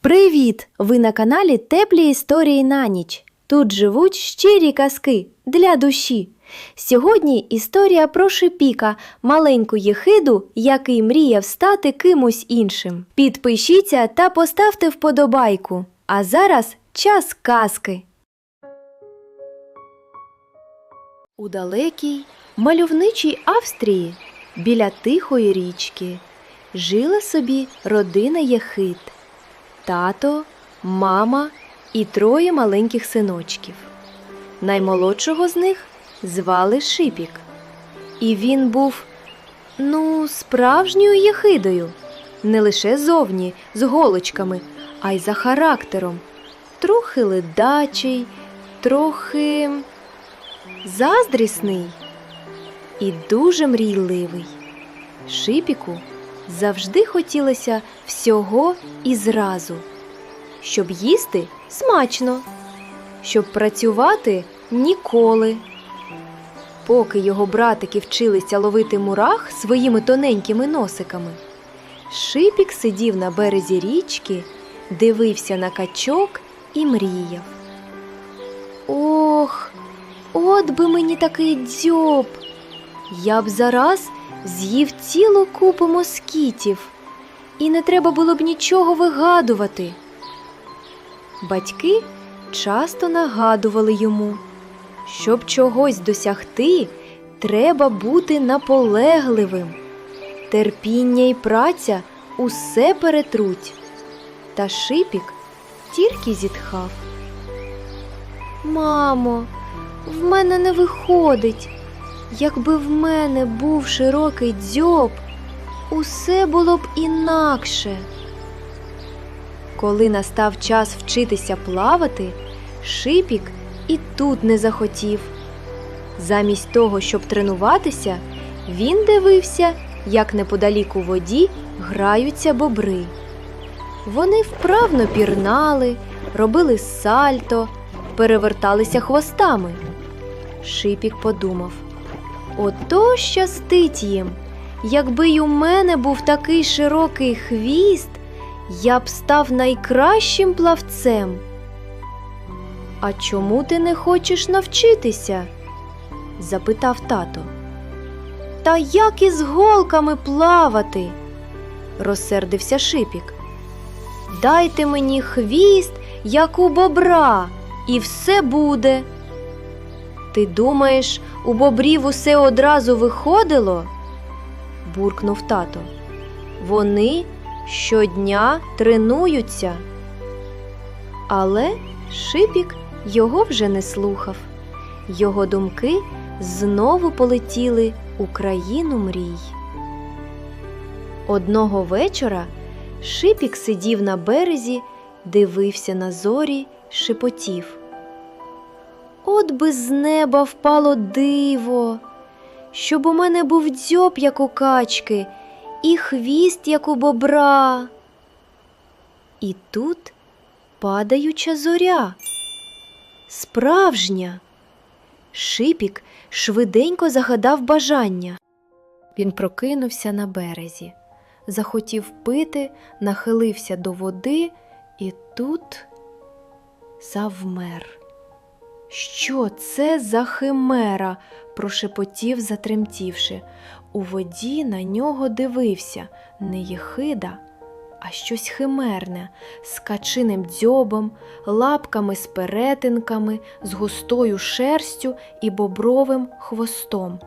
Привіт! Ви на каналі Теплі історії на ніч. Тут живуть щирі казки для душі. Сьогодні історія про Шипіка, маленьку єхиду, який мріяв стати кимось іншим. Підпишіться та поставте вподобайку. А зараз час казки. У далекій мальовничій Австрії біля тихої річки жила собі родина єхид тато, мама і троє маленьких синочків. Наймолодшого з них звали Шипік. І він був, ну, справжньою єхидою, не лише зовні, з голочками, а й за характером. Трохи ледачий, трохи заздрісний і дуже мрійливий. Шипіку завжди хотілося всього і зразу, щоб їсти смачно, щоб працювати ніколи. Поки його братики вчилися ловити мурах своїми тоненькими носиками, Шипік сидів на березі річки, дивився на качок і мріяв. Ох, от би мені такий дзьоб! Я б зараз з'їв цілу купу москітів, і не треба було б нічого вигадувати. Батьки часто нагадували йому, щоб чогось досягти, треба бути наполегливим. Терпіння і праця усе перетруть. Та шипік тільки зітхав. Мамо, в мене не виходить. Якби в мене був широкий дзьоб, усе було б інакше. Коли настав час вчитися плавати, Шипік і тут не захотів. Замість того, щоб тренуватися, він дивився, як неподалік у воді граються бобри. Вони вправно пірнали, робили сальто, переверталися хвостами. Шипік подумав. Ото щастить їм. Якби й у мене був такий широкий хвіст, я б став найкращим плавцем. А чому ти не хочеш навчитися? запитав тато. Та як із голками плавати? розсердився шипік. Дайте мені хвіст, як у бобра, і все буде. Ти думаєш, у бобрів усе одразу виходило? буркнув тато. Вони щодня тренуються. Але Шипік його вже не слухав. Його думки знову полетіли у країну мрій. Одного вечора Шипік сидів на березі, дивився на зорі, шепотів. От би з неба впало диво, щоб у мене був дзьоб, як у качки, і хвіст, як у бобра. І тут падаюча зоря. Справжня. Шипік швиденько загадав бажання. Він прокинувся на березі, захотів пити, нахилився до води і тут завмер. Що це за химера? прошепотів, затремтівши. У воді на нього дивився не єхида, а щось химерне, з качиним дзьобом, лапками з перетинками, з густою шерстю і бобровим хвостом.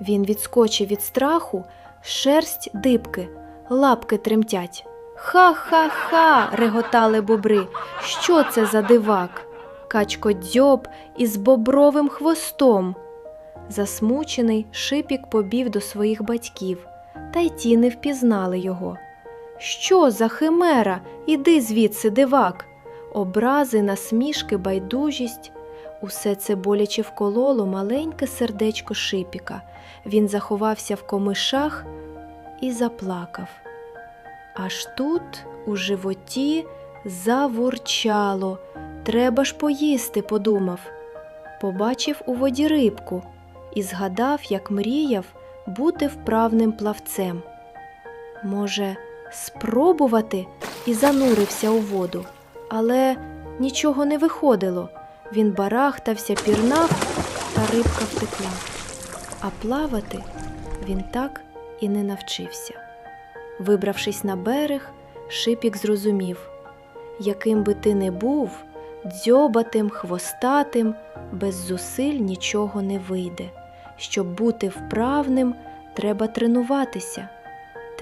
Він відскочив від страху, шерсть дибки, лапки тремтять. Ха-ха-ха. реготали бобри. Що це за дивак? Качкодзьоб із бобровим хвостом. Засмучений, шипік побів до своїх батьків, та й ті не впізнали його. Що за химера? Іди звідси, дивак. Образи, насмішки, байдужість. Усе це боляче вкололо маленьке сердечко шипіка. Він заховався в комишах і заплакав. Аж тут, у животі, завурчало. Треба ж поїсти, подумав. Побачив у воді рибку і згадав, як мріяв бути вправним плавцем. Може, спробувати і занурився у воду. Але нічого не виходило. Він барахтався, пірнав, та рибка втекла. А плавати він так і не навчився. Вибравшись на берег, Шипік зрозумів, яким би ти не був, дзьобатим, хвостатим, без зусиль нічого не вийде. Щоб бути вправним, треба тренуватися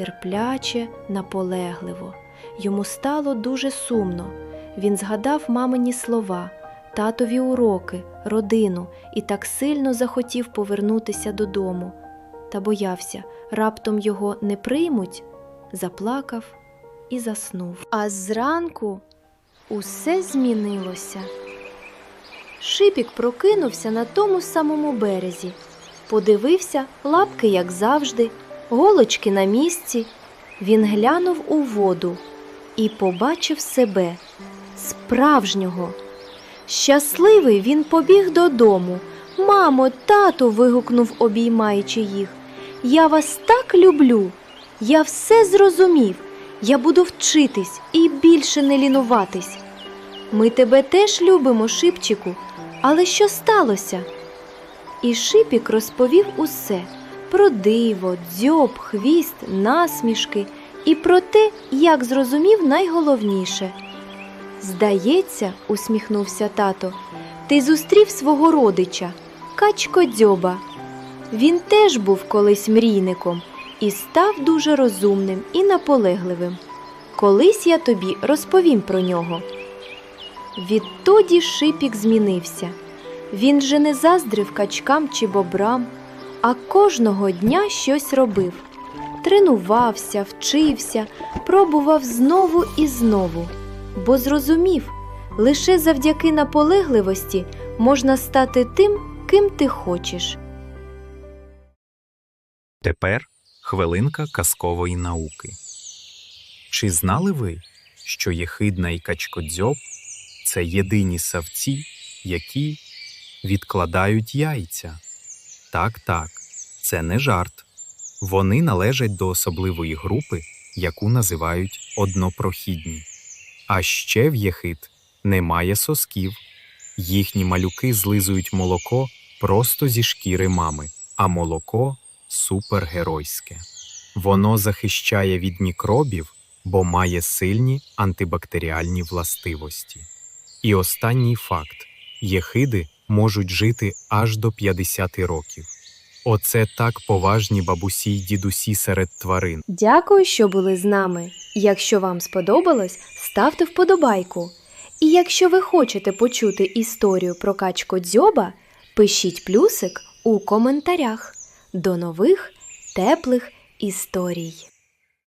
терпляче, наполегливо. Йому стало дуже сумно. Він згадав мамині слова, татові уроки, родину і так сильно захотів повернутися додому. Та боявся, раптом його не приймуть, заплакав і заснув. А зранку усе змінилося. Шипік прокинувся на тому самому березі, подивився лапки, як завжди, голочки на місці. Він глянув у воду і побачив себе справжнього. Щасливий він побіг додому. Мамо, тату. вигукнув, обіймаючи їх. Я вас так люблю. Я все зрозумів. Я буду вчитись і більше не лінуватись. Ми тебе теж любимо, Шипчику, але що сталося? І Шипік розповів усе про диво, дзьоб, хвіст, насмішки і про те, як зрозумів найголовніше. Здається, усміхнувся тато, ти зустрів свого родича, качко дзьоба. Він теж був колись мрійником і став дуже розумним і наполегливим. Колись я тобі розповім про нього. Відтоді Шипік змінився. Він же не заздрив качкам чи бобрам, а кожного дня щось робив. Тренувався, вчився, пробував знову і знову, бо зрозумів, лише завдяки наполегливості можна стати тим, ким ти хочеш. Тепер хвилинка казкової науки. Чи знали ви, що єхидна і качкодзьоб – це єдині савці, які відкладають яйця? Так, так, це не жарт. Вони належать до особливої групи, яку називають однопрохідні. А ще в єхид немає сосків. Їхні малюки злизують молоко просто зі шкіри мами, а молоко супергеройське. Воно захищає від мікробів, бо має сильні антибактеріальні властивості. І останній факт: єхиди можуть жити аж до 50 років. Оце так поважні бабусі й дідусі серед тварин. Дякую, що були з нами. Якщо вам сподобалось, ставте вподобайку. І якщо ви хочете почути історію про качку дзьоба, пишіть плюсик у коментарях. До нових теплих історій!